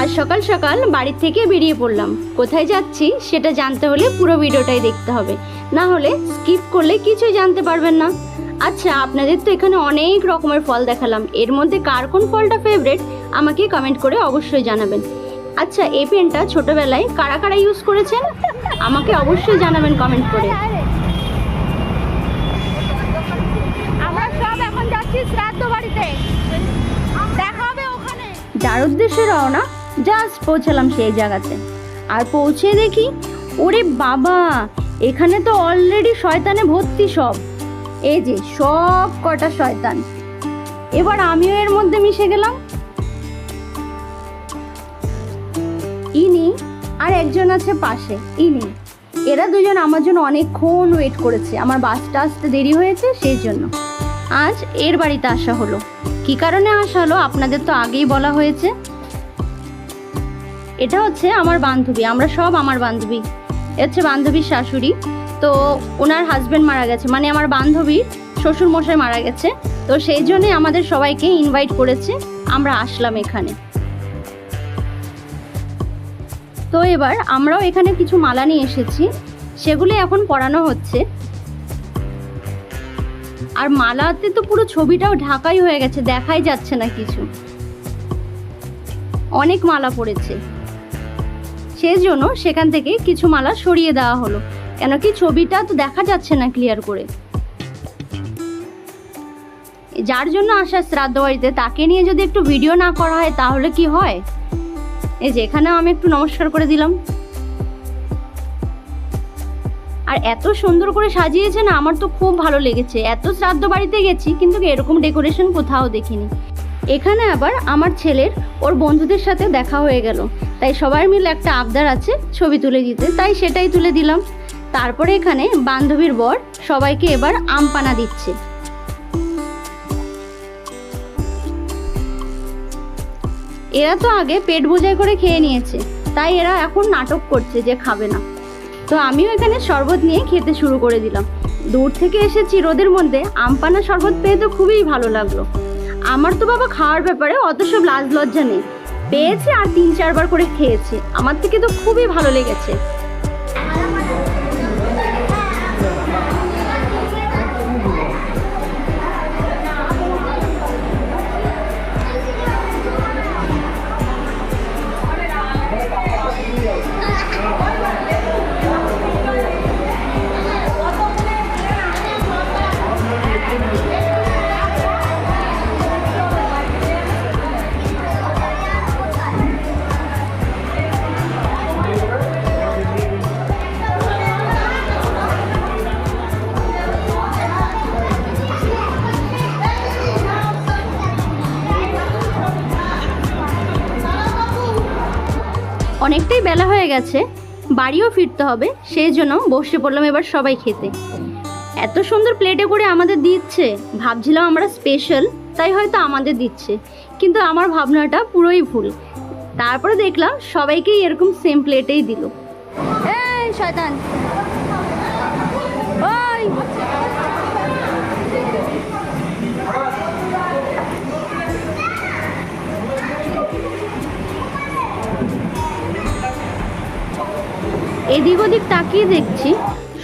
আজ সকাল সকাল বাড়ির থেকে বেরিয়ে পড়লাম। কোথায় যাচ্ছি সেটা জানতে হলে পুরো ভিডিওটাই দেখতে হবে। না হলে স্কিপ করলে কিছুই জানতে পারবেন না। আচ্ছা আপনাদের তো এখানে অনেক রকমের ফল দেখালাম। এর মধ্যে কার কোন ফলটা ফেভারেট আমাকে কমেন্ট করে অবশ্যই জানাবেন। আচ্ছা এই পেনটা ছোটবেলায় কারা কারা ইউজ করেছেন? আমাকে অবশ্যই জানাবেন কমেন্ট করে। আমরা সব এখন যাচ্ছি শ্রাদ্ধ বাড়িতে। যার উদ্দেশ্যে রওনা জাস্ট পৌঁছালাম সেই জায়গাতে। আর পৌঁছে দেখি, ওরে বাবা, এখানে তো অলরেডি শয়তানে ভর্তি সব। এই যে, সব কটা শয়তান। এবার আমিও এর মধ্যে মিশে গেলাম। ইনি আর একজন আছে পাশে, ইনি। এরা দুজন আমার জন্য অনেকক্ষণ ওয়েট করেছে। আমার বাসটা আসতে দেরি হয়েছে, সেই জন্য। আজ এর বাড়িতে আসা হলো। কি কারণে আসা হলো? আপনাদের তো আগেই বলা হয়েছে। এটা হচ্ছে আমার বান্ধবী, আমরা সব আমার বান্ধবী। হচ্ছে বান্ধবীর শাশুড়ি। তো ওনার হাজবেন্ড মারা গেছে মানে আমার বান্ধবীর শ্বশুর মশাই মারা গেছে। তো সেই জন্যে আমাদের সবাইকে ইনভাইট করেছে, আমরা আসলাম এখানে। তো এবার আমরাও এখানে কিছু মালা নিয়ে এসেছি, সেগুলি এখন পরানো হচ্ছে। আর মালাতে তো পুরো ছবিটাও ঢাকাই হয়ে গেছে, দেখাই যাচ্ছে না কিছু। অনেক মালা পড়েছে। সেই জন্য সেখান থেকে কিছু মালা সরিয়ে দেওয়া হলো। কেন কি ছবিটা তো দেখা যাচ্ছে না ক্লিয়ার করে। যার জন্য আসা শ্রাদ্ধ বাড়িতে, তাকে নিয়ে যদি একটু ভিডিও না করা হয়, তাহলে কি হয়? এই যে আমি একটু নমস্কার করে দিলাম। আর এত সুন্দর করে সাজিয়েছে না, আমার তো খুব ভালো লেগেছে। এত শ্রাদ্ধ বাড়িতে গেছি, কিন্তু এরকম ডেকোরেশন কোথাও দেখিনি। এখানে আবার আমার ছেলের, ওর বন্ধুদের সাথে দেখা হয়ে গেল। তাই সবাই মিলে একটা আবদার আছে, ছবি তুলে দিতে। তাই সেটাই তুলে দিলাম। তারপরে এখানে বান্ধবীর বর সবাইকে এবার আম পানা দিচ্ছে। এরা তো আগে পেট বোঝাই করে খেয়ে নিয়েছে। তাই এরা এখন নাটক করছে যে খাবে না। তো আমিও এখানে শরবত নিয়ে খেতে শুরু করে দিলাম। দূর থেকে এসেছি রোদের মধ্যে, আমপানা শরবত পেয়ে তো খুবই ভালো লাগল। আমার তো বাবা খাওয়ার ব্যাপারে অত সব লাজ লজ্জা নেই। পেয়েছে আর তিন চারবার করে খেয়েছে। আমার থেকে তো খুবই ভালো লেগেছে। অনেকটাই বেলা হয়ে গেছে, বাড়িও ফিরতে হবে, সেই জন্য বসে পড়লাম এবার সবাই খেতে। এত সুন্দর প্লেটে করে আমাদের দিচ্ছে, ভাবছিলাম আমরা স্পেশাল তাই হয়তো আমাদের দিচ্ছে। কিন্তু আমার ভাবনাটা পুরোই ভুল। তারপরে দেখলাম সবাইকেই এরকম সেম প্লেটেই দিল। শয়তান। এদিক ওদিক তাকিয়ে দেখছি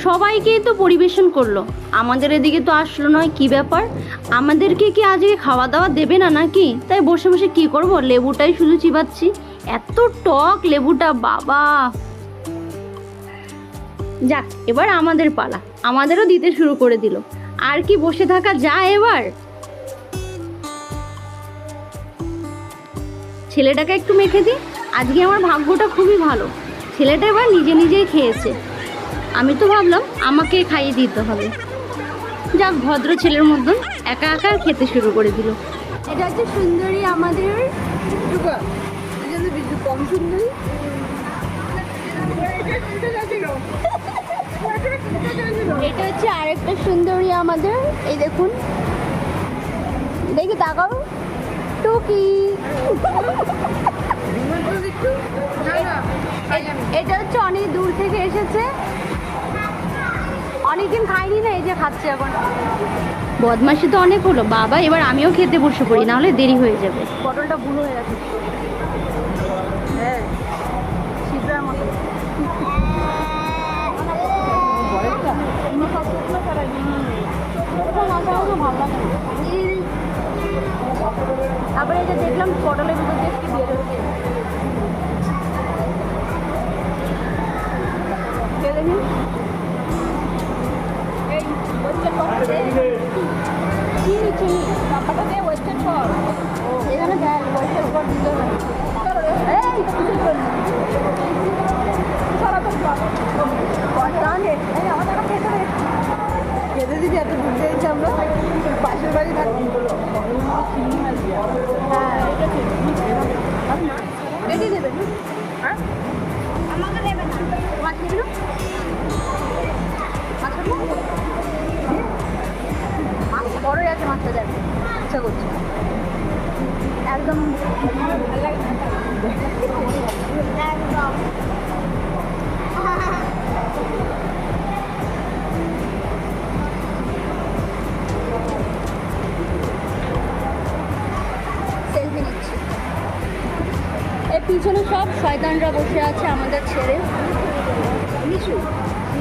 সবাইকেই তো পরিবেশন করল। আমাদের এদিকে তো আসলো নয়, কি ব্যাপার? আমাদেরকে কি আজকে খাওয়া দাওয়া দেবে না নাকি? তাই বসে বসে কি করব? লেবুটাই শুধু চিবাচ্ছি। এত টক লেবুটা, বাবা! যাক, এবার আমাদের পালা। আমাদেরও দিতে শুরু করে দিল। আর কি বসে থাকা যায় এবার? ছেলেটাকে একটু মেখে দিই। আজকে আমার ভাগ্যটা খুবই ভালো। ছেলেটা এবার নিজে নিজেই খেয়েছে। আমি তো ভাবলাম আমাকে খাইয়ে দিতে হবে। যাক ভদ্র ছেলের মতন একা একা খেতে শুরু করে দিল। এটা হচ্ছে সুন্দরী আমাদের কম সুন্দরী। এটা হচ্ছে আরেকটা সুন্দরী আমাদের। এই দেখুন। দেখি তাকাও। টুকি। এটা হচ্ছে অনেক দূর থেকে এসেছে। অনেকদিন খাইনি না এই যে খাচ্ছে এখন। বদমাসি তো অনেক হলো। বাবা এবার আমিও খেতে বসে পড়ি নাহলে দেরি হয়ে যাবে। পটলটা ভুল হয়ে গেছে। হ্যাঁ তারপরে এটা দেখলাম পটলের ভিতর দিয়ে কেঁদে দিদি এত ঘুরতে যাচ্ছি আমরা পাশের বাড়ি থাকি হ্যাঁ এটা দেবেন হ্যাঁ আমাকে দেবেন তোমাকে দেবেন ঘুরতে যাচ্ছি। ইচ্ছা করছে। একদম পিছনে সব শয়তানরা বসে আছে আমাদের ছেড়ে।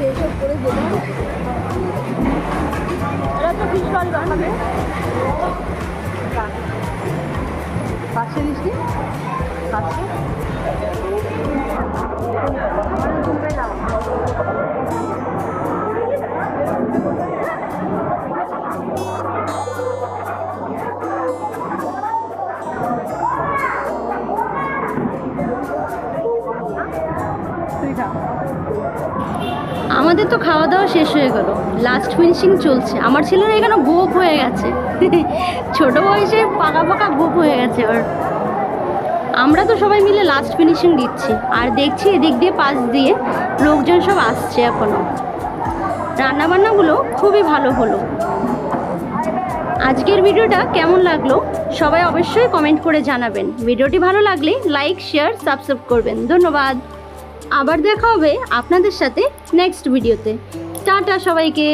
এইসব করে দেবে এরা তো রোল বানাবে পাশে দিসনি পাশে তুই আমাদের তো খাওয়া দাওয়া শেষ হয়ে গেল। লাস্ট ফিনিশিং চলছে। আমার ছেলের এখানে গোপ হয়ে গেছে। ছোট বয়সে পাকা পাকা গোপ হয়ে গেছে ওর। আমরা তো সবাই মিলে লাস্ট ফিনিশিং দিচ্ছি। আর দেখছি এদিক দিয়ে পাশ দিয়ে লোকজন সব আসছে এখনও। রান্নাবান্নাগুলো খুবই ভালো হলো। আজকের ভিডিওটা কেমন লাগল? সবাই অবশ্যই কমেন্ট করে জানাবেন। ভিডিওটি ভালো লাগলে লাইক শেয়ার সাবস্ক্রাইব করবেন। ধন্যবাদ। আবার দেখা হবে আপনাদের সাথে নেক্সট ভিডিওতে টাটা সবাইকে।